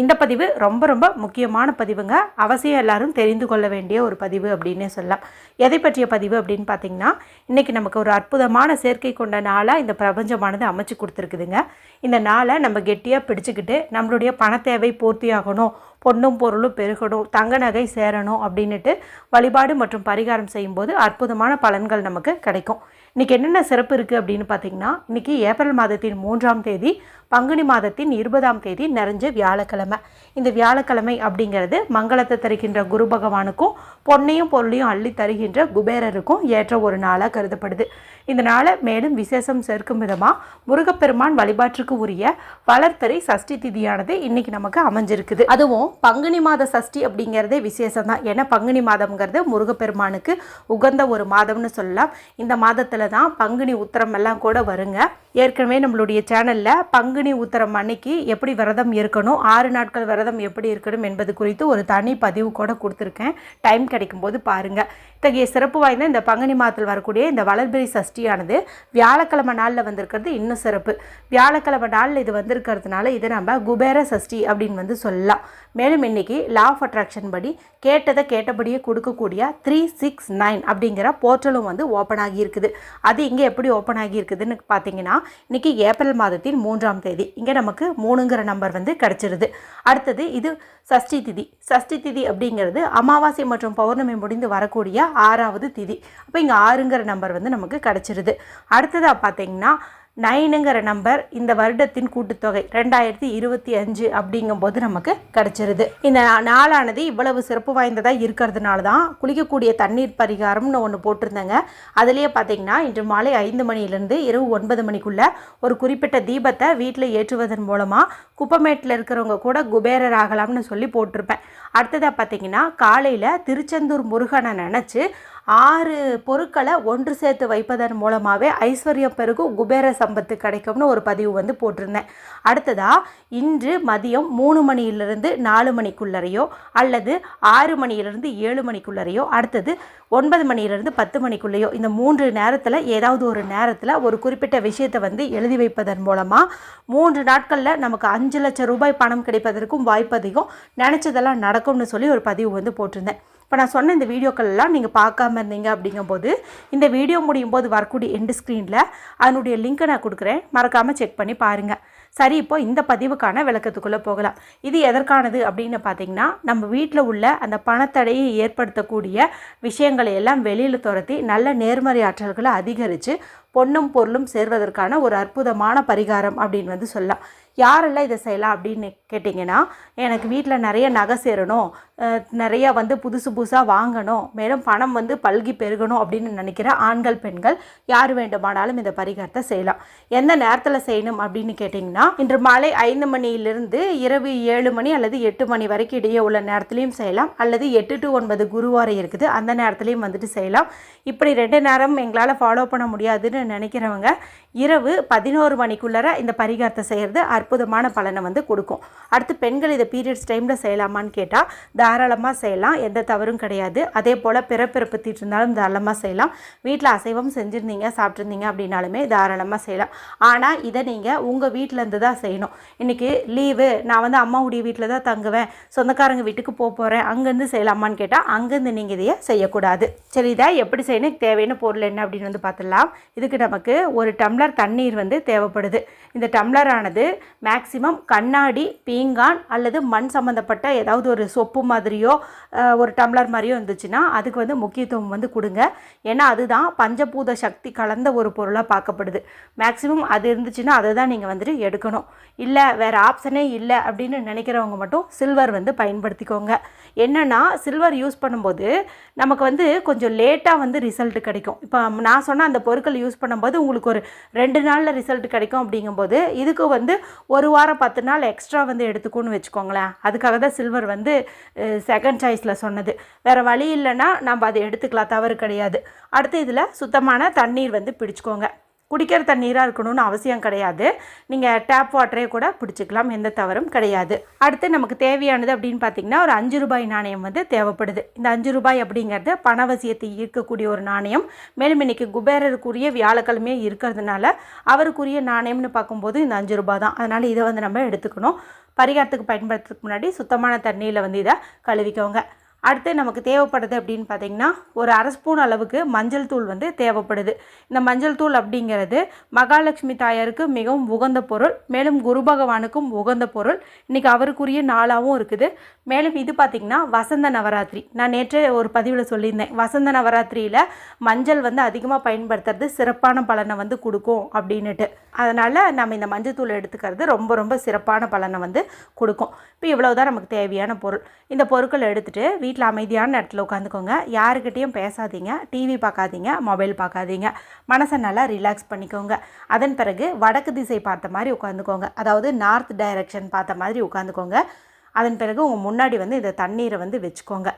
இந்த பதிவு ரொம்ப ரொம்ப முக்கியமான பதிவுங்க. அவசியம் எல்லாரும் தெரிந்து கொள்ள வேண்டிய ஒரு பதிவு அப்படின்னே சொல்லலாம். எதை பற்றிய பதிவு அப்படின்னு பார்த்தீங்கன்னா இன்றைக்கி நமக்கு ஒரு அற்புதமான சேர்க்கை கொண்ட நாளாக இந்த பிரபஞ்சமானது அமைச்சு கொடுத்துருக்குதுங்க. இந்த நாளை நம்ம கெட்டியாக பிடிச்சிக்கிட்டு நம்மளுடைய பண தேவை பூர்த்தியாகணும் பொண்ணும் பொருளும் பெருகணும் தங்க நகை சேரணும் அப்படின்னுட்டு வழிபாடு மற்றும் பரிகாரம் செய்யும்போது அற்புதமான பலன்கள் நமக்கு கிடைக்கும். இன்றைக்கி என்னென்ன சிறப்பு இருக்குது அப்படின்னு பார்த்தீங்கன்னா இன்றைக்கி ஏப்ரல் மாதத்தின் மூன்றாம் தேதி பங்குனி மாதத்தின் இருபதாம் தேதி நிறைஞ்ச வியாழக்கிழமை. இந்த வியாழக்கிழமை அப்படிங்கிறது மங்களத்தை தருகின்ற குரு பகவானுக்கும் பொன்னையும் பொருளையும் அள்ளி தருகின்ற குபேரருக்கும் ஏற்ற ஒரு நாளாக கருதப்படுது. இந்த நாளை மேலும் விசேஷம் சேர்க்கும் விதமாக முருகப்பெருமான் வழிபாட்டுக்கு உரிய வளர்த்தரை சஷ்டி திதியானது இன்னைக்கு நமக்கு அமைஞ்சிருக்குது. அதுவும் பங்குனி மாத சஷ்டி அப்படிங்கிறதே விசேஷம் தான். ஏன்னா பங்குனி மாதம்ங்கிறது முருகப்பெருமானுக்கு உகந்த ஒரு மாதம்னு சொல்லலாம். இந்த மாதத்தில் தான் பங்குனி உத்தரம் எல்லாம் கூட வருங்க. ஏற்கனவே நம்மளுடைய சேனலில் பங்குனி உத்தரம் அன்னைக்கு எப்படி விரதம் இருக்கணும் ஆறு நாட்கள் விரதம் எப்படி இருக்கணும் என்பது குறித்து ஒரு தனி பதிவு கூட கொடுத்துருக்கேன். டைம் கிடைக்கும்போது பாருங்கள் இத்தகைய சிறப்பு வாய்ந்த இந்த பங்குனி மாதத்தில் வரக்கூடிய இந்த வளர்பிரி சஷ்டியானது வியாழக்கிழமை நாளில் வந்திருக்கிறது இன்னும் சிறப்பு. வியாழக்கிழமை நாளில் இது வந்திருக்கிறதுனால இதை நம்ம குபேர சஷ்டி அப்படின்னு வந்து சொல்லலாம். மேலும் இன்னைக்கு லா ஆஃப் அட்ராக்ஷன் படி கேட்டதை கேட்டபடியே கொடுக்கக்கூடிய த்ரீ சிக்ஸ் நைன் அப்படிங்கிற போர்ட்டலும் வந்து ஓப்பன் ஆகியிருக்குது. அது இங்கே எப்படி ஓப்பன் ஆகியிருக்குதுன்னு பார்த்தீங்கன்னா இன்றைக்கி ஏப்ரல் மாதத்தின் மூன்றாம் தேதி. இங்கே நமக்கு மூணுங்கிற நம்பர் வந்து கிடச்சிருது. அடுத்தது இது சஷ்டி திதி. சஷ்டி திதி அப்படிங்கிறது அமாவாசை மற்றும் பௌர்ணமி முடிந்து வரக்கூடிய ஆறாவது திதி. அப்போ இங்கே ஆறுங்கிற நம்பர் வந்து நமக்கு கிடச்சிருது. அடுத்ததாக பார்த்தீங்கன்னா நைனுங்கிற நம்பர் இந்த வருடத்தின் கூட்டுத்தொகை ரெண்டாயிரத்தி இருபத்தி அஞ்சு அப்படிங்கும்போது நமக்கு கிடச்சிருது. இந்த நாளானது இவ்வளவு சிறப்பு வாய்ந்ததாக இருக்கிறதுனால தான் குளிக்கக்கூடிய தண்ணீர் பரிகாரம்னு ஒன்று போட்டிருந்தேங்க. அதுலேயே பார்த்தீங்கன்னா இன்று மாலை ஐந்து மணிலேருந்து இரவு ஒன்பது மணிக்குள்ளே ஒரு குறிப்பிட்ட தீபத்தை வீட்டில் ஏற்றுவதன் மூலமாக குப்பமேட்டில் இருக்கிறவங்க கூட குபேரர் ஆகலாம்னு சொல்லி போட்டிருப்பேன். அடுத்ததாக பார்த்தீங்கன்னா காலையில் திருச்செந்தூர் முருகனை நினச்சி ஆறு பொருட்களை ஒன்று சேர்த்து வைப்பதன் மூலமாகவே ஐஸ்வர்யம் பெருகும் குபேர சம்பத்து கிடைக்கும்னு ஒரு பதிவு வந்து போட்டிருந்தேன். அடுத்ததாக இன்று மதியம் மூணு மணியிலிருந்து நாலு மணிக்குள்ளரையோ அல்லது ஆறு மணியிலிருந்து ஏழு மணிக்குள்ளரையோ அடுத்தது ஒன்பது மணியிலிருந்து பத்து மணிக்குள்ளேயோ இந்த மூன்று நேரத்தில் ஏதாவது ஒரு நேரத்தில் ஒரு குறிப்பிட்ட விஷயத்தை வந்து எழுதி வைப்பதன் மூலமாக மூன்று நாட்களில் நமக்கு அஞ்சு லட்சம் ரூபாய் பணம் கிடைப்பதற்கும் வாய்ப்பு அதிகம் நினச்சதெல்லாம் நடக்கும்னு சொல்லி ஒரு பதிவு வந்து போட்டிருந்தேன். இப்போ நான் சொன்ன இந்த வீடியோக்கள் எல்லாம் நீங்கள் பார்க்காம இருந்தீங்க அப்படிங்கும்போது இந்த வீடியோ முடியும் போது வரக்கூடிய எண்டு ஸ்க்ரீனில் அதனுடைய லிங்க்கை நான் கொடுக்குறேன். மறக்காமல் செக் பண்ணி பாருங்கள் சரி இப்போ இந்த பதிவுக்கான விளக்கத்துக்குள்ளே போகலாம். இது எதற்கானது அப்படின்னு பார்த்தீங்கன்னா நம்ம வீட்டில் உள்ள அந்த பணத்தடையை ஏற்படுத்தக்கூடிய விஷயங்களை எல்லாம் வெளியில் துரத்தி நல்ல நேர்மறை ஆற்றல்களை அதிகரித்து பொண்ணும் பொருளும் சேர்வதற்கான ஒரு அற்புதமான பரிகாரம் அப்படின்னு வந்து சொல்லலாம். யாரெல்லாம் இதை செய்யலாம் அப்படின்னு கேட்டிங்கன்னா எனக்கு வீட்டில் நிறைய நகை சேரணும் நிறைய வந்து புதுசு புதுசாக வாங்கணும் மேலும் பணம் வந்து பல்கி பெருகணும் அப்படின்னு நினைக்கிற ஆண்கள் பெண்கள் யார் வேண்டுமானாலும் இந்த பரிகாரத்தை செய்யலாம். எந்த நேரத்தில் செய்யணும் அப்படின்னு கேட்டிங்கன்னா இன்று மாலை ஐந்து மணியிலிருந்து இரவு ஏழு மணி அல்லது எட்டு மணி வரைக்கும் இடையே உள்ள நேரத்துலையும் செய்யலாம். அல்லது எட்டு டு ஒன்பது குருவாரம் இருக்குது அந்த நேரத்துலையும் வந்துட்டு செய்யலாம். இப்படி ரெண்டு நேரம் எங்களால் ஃபாலோ பண்ண முடியாதுன்னு நினைக்கிறவங்க இரவு பதினோரு மணிக்குள்ளார இந்த பரிகாரத்தை செய்கிறது அற்புதமான பலனை வந்து கொடுக்கும். அடுத்து பெண்கள் இதை பீரியட்ஸ் டைமில் செய்யலாமான்னு கேட்டால் தாராளமாக செய்யலாம் எந்த தவறும் கிடையாது. அதே போல் பிறப்பிறப்பு தீட்டிருந்தாலும் தாராளமாக செய்யலாம். வீட்டில் அசைவம் செஞ்சுருந்தீங்க சாப்பிட்ருந்தீங்க அப்படின்னாலுமே தாராளமாக செய்யலாம். ஆனால் இதை நீங்கள் உங்கள் வீட்டிலேருந்து தான் செய்யணும். இன்றைக்கி லீவு நான் வந்து அம்மாவுடைய வீட்டில் தான் தங்குவேன் சொந்தக்காரங்க வீட்டுக்கு போக போகிறேன் அங்கேருந்து செய்யலாமான்னு கேட்டால் அங்கேருந்து நீங்கள் இதையே செய்யக்கூடாது. சரி இதை எப்படி செய்யணும்? தேவையான பொருள் என்ன அப்படின்னு வந்து பார்த்துடலாம். இதுக்கு நமக்கு ஒரு டம்ளர் தண்ணீர் வந்து தேவைப்படுது. இந்த டம்ளரானது மேக்சிமம் கண்ணாடி பீங்கான் அல்லது மண் சம்மந்தப்பட்ட ஏதாவது ஒரு சொப்பு மாதிரியோ ஒரு டம்ளர் மாதிரியோ இருந்துச்சுன்னா அதுக்கு வந்து முக்கியத்துவம் வந்து கொடுங்க. ஏன்னா அதுதான் பஞ்சபூத சக்தி கலந்த ஒரு பொருளாக பார்க்கப்படுது. மேக்சிமம் அது இருந்துச்சுன்னா அதை தான் நீங்கள் வந்துட்டு எடுக்கணும். இல்லை வேறு ஆப்ஷனே இல்லை அப்படின்னு நினைக்கிறவங்க மட்டும் சில்வர் வந்து பயன்படுத்திக்கோங்க. என்னென்னா சில்வர் யூஸ் பண்ணும்போது நமக்கு வந்து கொஞ்சம் லேட்டாக வந்து ரிசல்ட் கிடைக்கும். இப்போ நான் சொன்ன அந்த பொருட்கள் யூஸ் பண்ணும்போது உங்களுக்கு ஒரு ரெண்டு நாளில் ரிசல்ட் கிடைக்கும் அப்படிங்கும்போது இதுக்கு வந்து ஒரு வாரம் பத்து நாள் எக்ஸ்ட்ரா வந்து எடுத்துக்கோன்னு வச்சுக்கோங்களேன். அதுக்காக தான் சில்வர் வந்து செகண்ட் சாய்ஸில் சொன்னது. வேறு வழி இல்லைன்னா நம்ம அதை எடுத்துக்கலாம் தவறு கிடையாது. அடுத்து இதில் சுத்தமான தண்ணீர் வந்து பிடிச்சிக்கோங்க. குடிக்கிற தண்ணீராக இருக்கணும்னு அவசியம் கிடையாது. நீங்கள் டேப் வாட்டரே கூட பிடிச்சிக்கலாம். எந்த தவறும் கிடையாது. அடுத்து நமக்கு தேவையானது அப்படின்னு பார்த்தீங்கன்னா ஒரு அஞ்சு ரூபாய் நாணயம் வந்து தேவைப்படுது. இந்த அஞ்சு ரூபாய் அப்படிங்கிறது பணவசியத்தை ஈர்க்கக்கூடிய ஒரு நாணயம். மேலும் இன்றைக்கி குபேரருக்குரிய வியாழக்கிழமையே இருக்கிறதுனால அவருக்குரிய நாணயம்னு பார்க்கும்போது இந்த அஞ்சு ரூபாய் தான். அதனால் இதை வந்து நம்ம எடுத்துக்கணும். பரிகாரத்துக்கு பயன்படுத்துறதுக்கு முன்னாடி சுத்தமான தண்ணியில் வந்து இதை கழுவிக்கோங்க. அடுத்து நமக்கு தேவைப்படுது அப்படின்னு பார்த்தீங்கன்னா ஒரு அரை ஸ்பூன் அளவுக்கு மஞ்சள் தூள் வந்து தேவைப்படுது. இந்த மஞ்சள் தூள் அப்படிங்கிறது மகாலட்சுமி தாயாருக்கு மிகவும் உகந்த பொருள். மேலும் குரு பகவானுக்கும் உகந்த பொருள். இன்றைக்கி அவருக்குரிய நாளாகவும் இருக்குது. மேலும் இது பார்த்திங்கன்னா வசந்த நவராத்திரி. நான் நேற்றே ஒரு பதிவில் சொல்லியிருந்தேன். வசந்த நவராத்திரியில் மஞ்சள் வந்து அதிகமாக பயன்படுத்துறது சிறப்பான பலனை வந்து கொடுக்கும் அப்படின்னுட்டு. அதனால் நம்ம இந்த மஞ்சள் தூள் எடுத்துக்கிறது ரொம்ப ரொம்ப சிறப்பான பலனை வந்து கொடுக்கும். இப்போ இவ்வளவுதான் நமக்கு தேவையான பொருள். இந்த பொருட்களை எடுத்துகிட்டு வீட்டில் வீட்டில் அமைதியான இடத்துல உட்காந்துக்கோங்க யாருக்கிட்டேயும் பேசாதீங்க. டிவி பார்க்காதீங்க மொபைல் பார்க்காதீங்க மனசை நல்லா ரிலாக்ஸ் பண்ணிக்கோங்க. அதன் பிறகு வடக்கு திசை பார்த்த மாதிரி உட்காந்துக்கோங்க அதாவது நார்த் டைரக்ஷன் பார்த்த மாதிரி உட்காந்துக்கோங்க அதன் பிறகு உங்கள் முன்னாடி வந்து இந்த தண்ணீரை வந்து வச்சுக்கோங்க.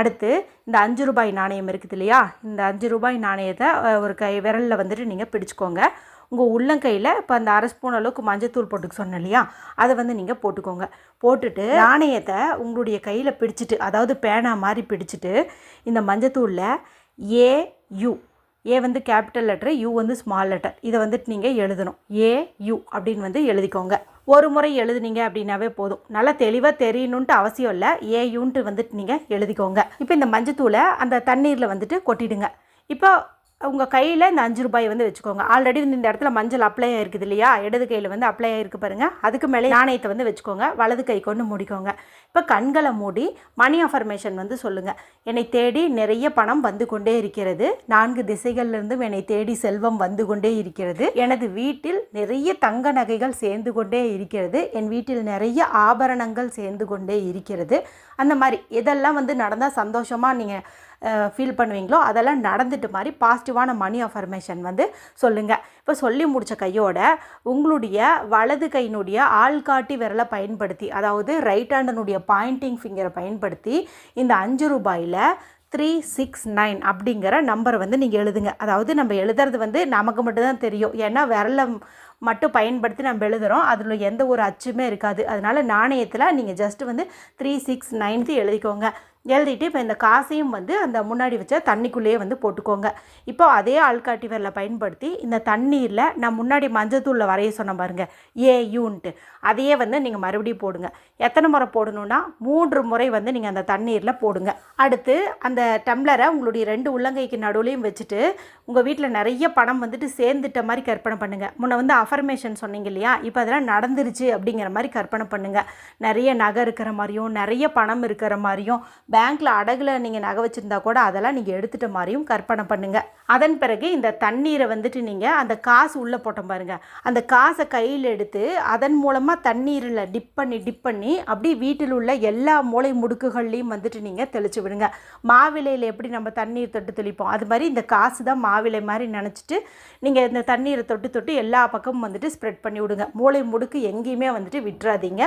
அடுத்து இந்த அஞ்சு ரூபாய் நாணயம் இருக்குது இல்லையா? இந்த அஞ்சு ரூபாய் நாணயத்தை ஒரு கை விரலில் வந்துட்டு நீங்கள் பிடிச்சிக்கோங்க. உங்கள் உள்ளங்கையில் இப்போ அந்த அரை ஸ்பூன் அளவுக்கு மஞ்சத்தூள் போட்டுக்க சொன்னேன் இல்லையா? அதை வந்து நீங்கள் போட்டுக்கோங்க. போட்டுட்டு நாணயத்தை உங்களுடைய கையில் பிடிச்சிட்டு அதாவது பேனா மாதிரி பிடிச்சிட்டு இந்த மஞ்சத்தூளில் ஏ யூ. ஏ வந்து கேபிட்டல் லெட்டர் யூ வந்து ஸ்மால் லெட்டர். இதை வந்துட்டு நீங்கள் எழுதணும். ஏ யூ அப்படின்னு வந்து எழுதிக்கோங்க. ஒரு முறை எழுதுனீங்க அப்படின்னாவே போதும். நல்லா தெளிவாக தெரியணுன்ட்டு அவசியம் இல்லை. ஏயுன்ட்டு வந்துட்டு நீங்கள் எழுதிக்கோங்க. இப்போ இந்த மஞ்சத்தூளை அந்த தண்ணீரில் வந்துட்டு கொட்டிடுங்க. இப்போ உங்கள் கையில் இந்த அஞ்சு ரூபாய் வந்து வச்சுக்கோங்க. ஆல்ரெடி வந்து இந்த இடத்துல மஞ்சள் அப்ளை ஆகிருக்குது இல்லையா? இடது கையில் வந்து அப்ளை ஆகிருக்கு பாருங்கள் அதுக்கு மேலே நாணயத்தை வந்து வச்சுக்கோங்க. வலது கை கொண்டு மூடிக்கோங்க. இப்போ கண்களை மூடி மணி அஃபர்மேஷன் வந்து சொல்லுங்கள் என்னை தேடி நிறைய பணம் வந்து கொண்டே இருக்கிறது. நான்கு திசைகள்லேருந்தும் என்னை தேடி செல்வம் வந்து கொண்டே இருக்கிறது. எனது வீட்டில் நிறைய தங்க நகைகள் சேர்ந்து கொண்டே இருக்கிறது. என் வீட்டில் நிறைய ஆபரணங்கள் சேர்ந்து கொண்டே இருக்கிறது. அந்த மாதிரி இதெல்லாம் வந்து நடந்தால் சந்தோஷமாக நீங்கள் ஃபீல் பண்ணுவீங்களோ அதெல்லாம் நடந்துட்டு மாதிரி பாசிட்டிவான மணி அஃபர்மேஷன் வந்து சொல்லுங்கள் இப்போ சொல்லி முடித்த கையோட உங்களுடைய வலது கையினுடைய ஆள்காட்டி விரலை பயன்படுத்தி அதாவது ரைட் ஹேண்டனுடைய பாயிண்டிங் ஃபிங்கரை பயன்படுத்தி இந்த அஞ்சு ரூபாயில் த்ரீ சிக்ஸ் நைன் அப்படிங்கிற நம்பரை வந்து நீங்கள் எழுதுங்க. அதாவது நம்ம எழுதுறது வந்து நமக்கு மட்டும்தான் தெரியும். ஏன்னா விரலை மட்டும் பயன்படுத்தி நம்ம எழுதுகிறோம் அதில் எந்த ஒரு அச்சுமே இருக்காது. அதனால் நாணயத்தில் நீங்கள் ஜஸ்ட் வந்து த்ரீ சிக்ஸ் நைன்த்து எழுதிக்கோங்க. எழுதிட்டு இப்போ இந்த காசையும் வந்து அந்த முன்னாடி வச்ச தண்ணிக்குள்ளேயே வந்து போட்டுக்கோங்க. இப்போ அதே ஆள்காட்டி வரல பயன்படுத்தி இந்த தண்ணீரில் நான் முன்னாடி மஞ்சத்தூளில் வரைய சொன்ன பாருங்கள் ஏ யூன்ட்டு. அதையே வந்து நீங்கள் மறுபடியும் போடுங்க. எத்தனை முறை போடணும்னா மூன்று முறை வந்து நீங்கள் அந்த தண்ணீரில் போடுங்க. அடுத்து அந்த டம்ளரை உங்களுடைய ரெண்டு உள்ளங்கைக்கு நடுவுலையும் வச்சுட்டு உங்கள் வீட்டில் நிறைய பணம் வந்துட்டு சேர்ந்துட்ட மாதிரி கற்பனை பண்ணுங்கள் முன்னே வந்து அஃபர்மேஷன் சொன்னீங்க இல்லையா? இப்போ அதெல்லாம் நடந்துருச்சு அப்படிங்கிற மாதிரி கற்பனை பண்ணுங்கள் நிறைய நகை இருக்கிற மாதிரியும் நிறைய பணம் இருக்கிற மாதிரியும் பேங்க்கில் அடகில் நீங்கள் நகை வச்சுருந்தா கூட அதெல்லாம் நீங்கள் எடுத்துகிட்ட மாதிரியும் கற்பனை பண்ணுங்கள் அதன் பிறகு இந்த தண்ணீரை வந்துட்டு நீங்கள் அந்த காசு உள்ளே போட்டோம் பாருங்கள் அந்த காசை கையில் எடுத்து அதன் மூலமாக தண்ணீரில் டிப் பண்ணி டிப் பண்ணி அப்படியே வீட்டில் உள்ள எல்லா மூளை முடுக்குகள்லையும் வந்துட்டு நீங்கள் தெளிச்சு விடுங்க. மாவிலையில் எப்படி நம்ம தண்ணீர் தொட்டு தெளிப்போம்? அது மாதிரி இந்த காசு தான் மாவிலை மாதிரி நினச்சிட்டு நீங்கள் இந்த தண்ணீரை தொட்டு தொட்டு எல்லா பக்கமும் வந்துட்டு ஸ்ப்ரெட் பண்ணி விடுங்க. மூளை முடுக்கு எங்கேயுமே வந்துட்டு விட்டுறாதீங்க.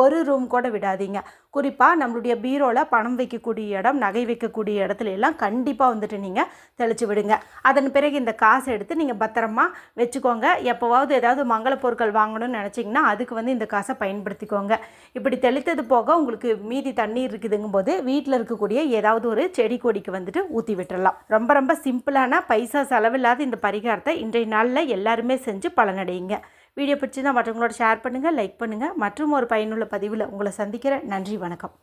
ஒரு ரூம் கூட விடாதீங்க. குறிப்பாக நம்மளுடைய பீரோவில் பணம் வைக்கக்கூடிய இடம் நகை வைக்கக்கூடிய இடத்துல எல்லாம் கண்டிப்பாக வந்துட்டு நீங்கள் தெளிச்சு விடுங்க. அதன் பிறகு இந்த காசை எடுத்து நீங்கள் பத்திரமா வச்சுக்கோங்க. எப்போவாவது ஏதாவது மங்கள பொருட்கள் வாங்கணும்னு நினச்சிங்கன்னா அதுக்கு வந்து இந்த காசை பயன்படுத்திக்கோங்க. இப்படி தெளித்தது போக உங்களுக்கு மீதி தண்ணீர் இருக்குதுங்கும் போது வீட்டில் இருக்கக்கூடிய ஏதாவது ஒரு செடி கொடிக்கு வந்துட்டு ஊற்றி விட்டுடலாம் ரொம்ப ரொம்ப சிம்பிளான பைசா செலவில்லாத இந்த பரிகாரத்தை இன்றைய நாளில் எல்லாருமே செஞ்சு பலனடையுங்க. வீடியோ பிடிச்சிருந்தால் மற்றவங்களோட ஷேர் பண்ணுங்கள் லைக் பண்ணுங்கள் மற்றும் ஒரு பயனுள்ள பதிவில் உங்களை சந்திக்கிறேன். நன்றி வணக்கம்.